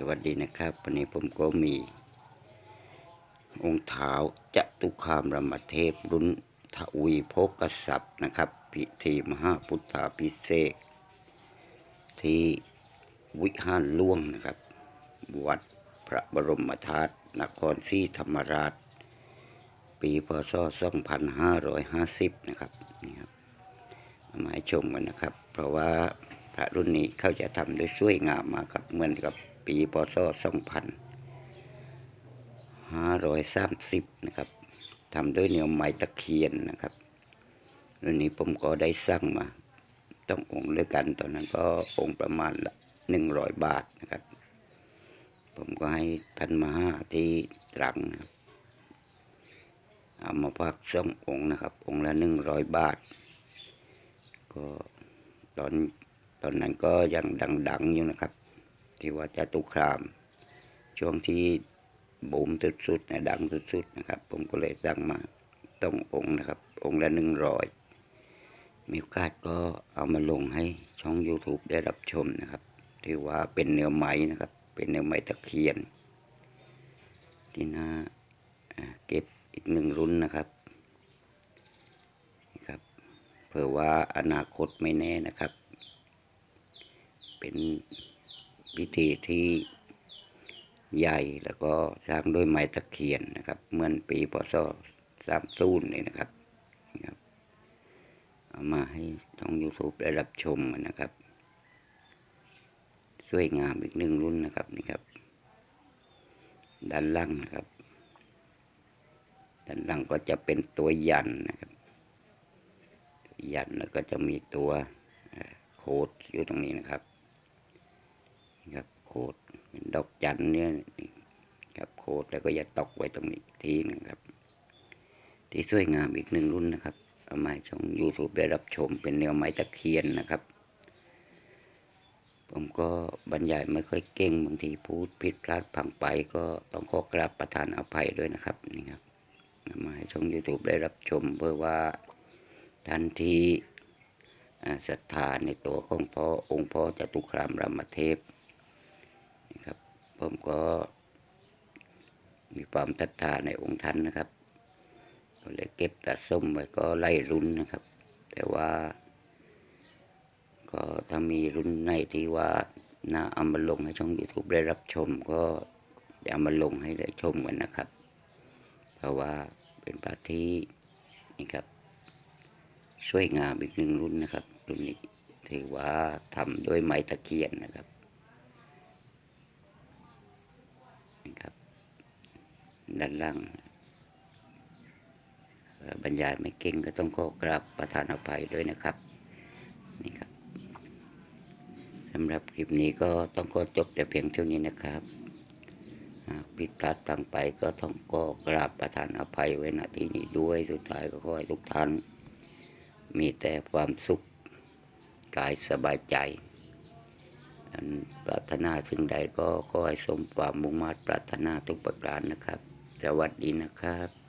สวัสดีนะครับ วันนี้ผมก็มี องค์เท้าจตุคามรามเทพรุ่นทวีโภกษัตริย์นะครับ พิธีมหาพุทธาพิเศษ ที่วิหารล่วงนะครับ วัดพระบรมธาตุนครศรีธรรมราช ปีพศ 2550 นะครับนี่ครับมาให้ชมกันนะครับ เพราะว่าพระรุ่นนี้เขาจะทำได้สวยงามมากครับเหมือนกับ ปีพศ2530นะครับทำด้วยเนียวไม้ตะเคียนนะครับรุ่นนี้ผมก็ได้สร้างมา ต้ององค์ด้วยกันตอนนั้นก็องค์ประมาณละหนึ่งร้อยบาทนะครับ ผมก็ให้ท่านมาห้าที่ตรังนะครับเอามาพักสององค์นะครับ องค์ละหนึ่งร้อยบาท ก็ตอนตอนนั้นก็ยังดัง ๆ อยู่นะครับ ที่ว่าจตุครามช่วงที่บูมสุดๆนะดังสุดๆนะครับ ผมก็เลยสั่งมาต้ององค์นะครับ องค์ละหนึ่งร้อยมีโอกาสก็เอามาลงให้ช่อง YouTube ได้รับชมนะครับที่ว่าเป็นเนื้อไม้นะครับ เป็นเนื้อไม้ตะเคียน ที่น่าอ่าเก็บอีกหนึ่งรุ่นนะครับนะครับเผื่อว่าอนาคตไม่แน่นะครับ เป็น พิธีที่ใหญ่แล้วก็สร้างด้วยไม้ตะเคียนนะครับเหมือนปีพศสามศูนย์เลยนะครับนี่ครับเอามาให้ช่อง YouTube ได้รับชมนะครับ สวยงามอีกหนึ่งรุ่นนะครับนี่ครับ ด้านล่างนะครับ ด้านล่างก็จะเป็นตัวยันนะครับ ยันแล้วก็จะมีตัวโค้ดอยู่ตรงนี้นะครับ ครับโคดเป็นดอกจันเนี่ยครับโคดแล้วก็อย่าตกไว้ตรงนี้ทีหนึงครับ ที่สวยงามอีกหนึ่งรุ่นนะครับเอามาช่อง YouTube ได้รับชมเป็นแนวไม้ตะเคียนนะครับ ผมก็บรรยายไม่ค่อยเก่งบางทีพูดผิดพลาดพังไปก็ต้องขอกราบประทานอภัยด้วยนะครับนี่ครับมาให้ช่อง YouTube ได้รับชมเพื่อว่าท่านที่ศรัทธาในตัวของพ่อองค์พ่อจตุครามรามเทพ ผมก็มีความศรัทาในองค์ท่านนะครับก็เลยเก็บตะส้มไว้ก็ไล่รุ่นนะครับ แต่ว่า ก็ถ้ามีรุ่นไหนที่ว่าน่าเอามาลงให้ช่อง YouTube ได้รับชมก็จะเอามาลงให้ได้ชมกันนะครับ เพราะว่าเป็นพระที่นี่ครับสวยงามอีกหนึ่งรุ่นนะครับ รุ่นนี้ถือว่าทำด้วยไม้ตะเคียนนะครับนี่ครับ ด้านล่างบรรยายไม่เก่งก็ต้องขอกราบประทานอภัยด้วยนะครับนี่ครับสำหรับคลิปนี้ก็ต้องขอจบแต่เพียงเท่านี้นะครับหากผิดพลาดพลังไปก็ต้องก็กราบประทานอภัยไว้ณที่นี้ด้วยสุดท้ายก็ขอให้ทุกท่านมีแต่ความสุขกายสบายใจปรารถนาสิ่งใดก็ขอให้สมความมุ่งมั่นปรารถนาทุกประการนะครับ สวัสดีนะครับ